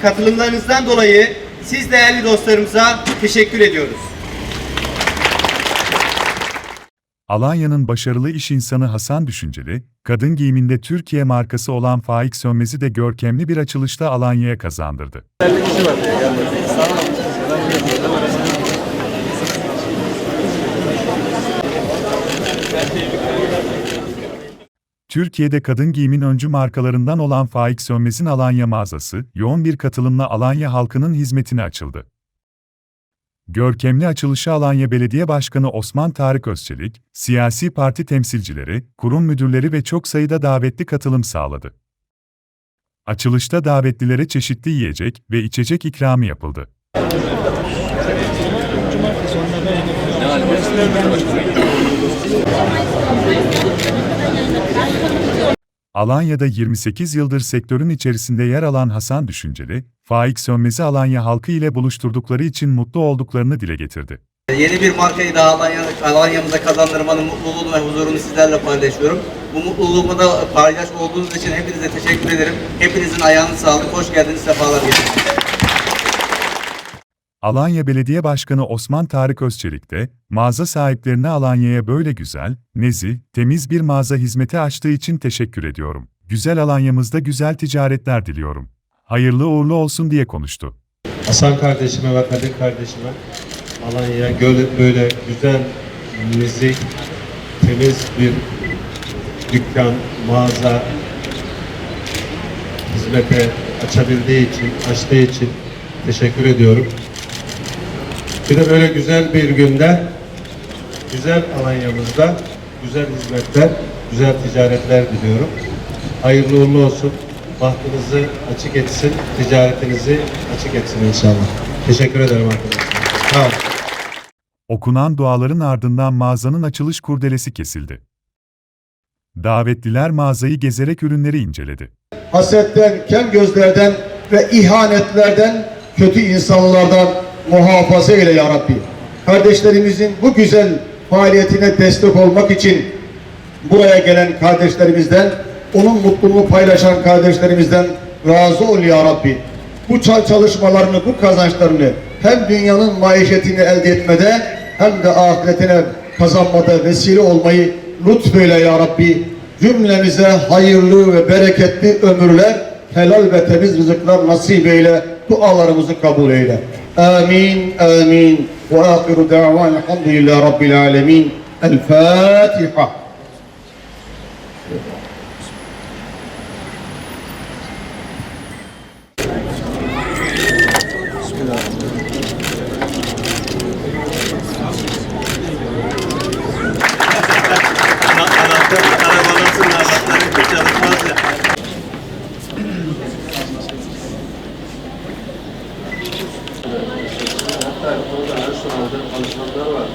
katılımlarınızdan dolayı siz değerli dostlarımıza teşekkür ediyoruz. Alanya'nın başarılı iş insanı Hasan Düşünceli, kadın giyiminde Türkiye markası olan Faik Sönmez'i de görkemli bir açılışta Alanya'ya kazandırdı. Türkiye'de kadın giyimin öncü markalarından olan Faik Sönmez'in Alanya mağazası, yoğun bir katılımla Alanya halkının hizmetine açıldı. Görkemli açılışı Alanya Belediye Başkanı Osman Tarık Özçelik, siyasi parti temsilcileri, kurum müdürleri ve çok sayıda davetli katılım sağladı. Açılışta davetlilere çeşitli yiyecek ve içecek ikramı yapıldı. Alanya'da 28 yıldır sektörün içerisinde yer alan Hasan Düşünceli, Faik Sönmez'i Alanya halkı ile buluşturdukları için mutlu olduklarını dile getirdi. Yeni bir markayı daha Alanya, Alanya'mıza kazandırmanın mutluluğunu ve huzurunu sizlerle paylaşıyorum. Bu mutluluğumu da paylaş olduğunuz için hepinize teşekkür ederim. Hepinizin ayağınız sağlık. Hoş geldiniz, sefalar getirdiniz. Alanya Belediye Başkanı Osman Tarık Özçelik de, mağaza sahiplerine Alanya'ya böyle güzel, nezih, temiz bir mağaza hizmeti açtığı için teşekkür ediyorum. Güzel Alanya'mızda güzel ticaretler diliyorum. Hayırlı uğurlu olsun diye konuştu. Hasan kardeşime ve Kadir kardeşime Alanya'ya böyle, böyle güzel, nezih, temiz bir dükkan, mağaza hizmete açabildiği için, açtığı için teşekkür ediyorum. Bir de böyle güzel bir günde, güzel Alanya'mızda güzel hizmetler, güzel ticaretler diliyorum. Hayırlı uğurlu olsun. Bahtınızı açık etsin, ticaretinizi açık etsin inşallah. Teşekkür ederim arkadaşlar. Sağ olun. Okunan duaların ardından mağazanın açılış kurdelesi kesildi. Davetliler mağazayı gezerek ürünleri inceledi. hasetten, kem gözlerden ve ihanetlerden, kötü insanlardan muhafaza eyle ya Rabbi. Kardeşlerimizin bu güzel faaliyetine destek olmak için buraya gelen kardeşlerimizden, onun mutluluğunu paylaşan kardeşlerimizden razı ol ya Rabbi. Bu çal- çalışmalarını, bu kazançlarını hem dünyanın maişetini elde etmede hem de ahiretine kazanmada vesile olmayı lütfeyle ya Rabbi. Cümlemize hayırlı ve bereketli ömürler, helal ve temiz rızıklar nasip eyle. Dualarımızı kabul eyle. آمين آمين. وآخر دعوانا الحمد لله رب العالمين. الفاتحة. Hatta orada en son aldığı çalışanlar var.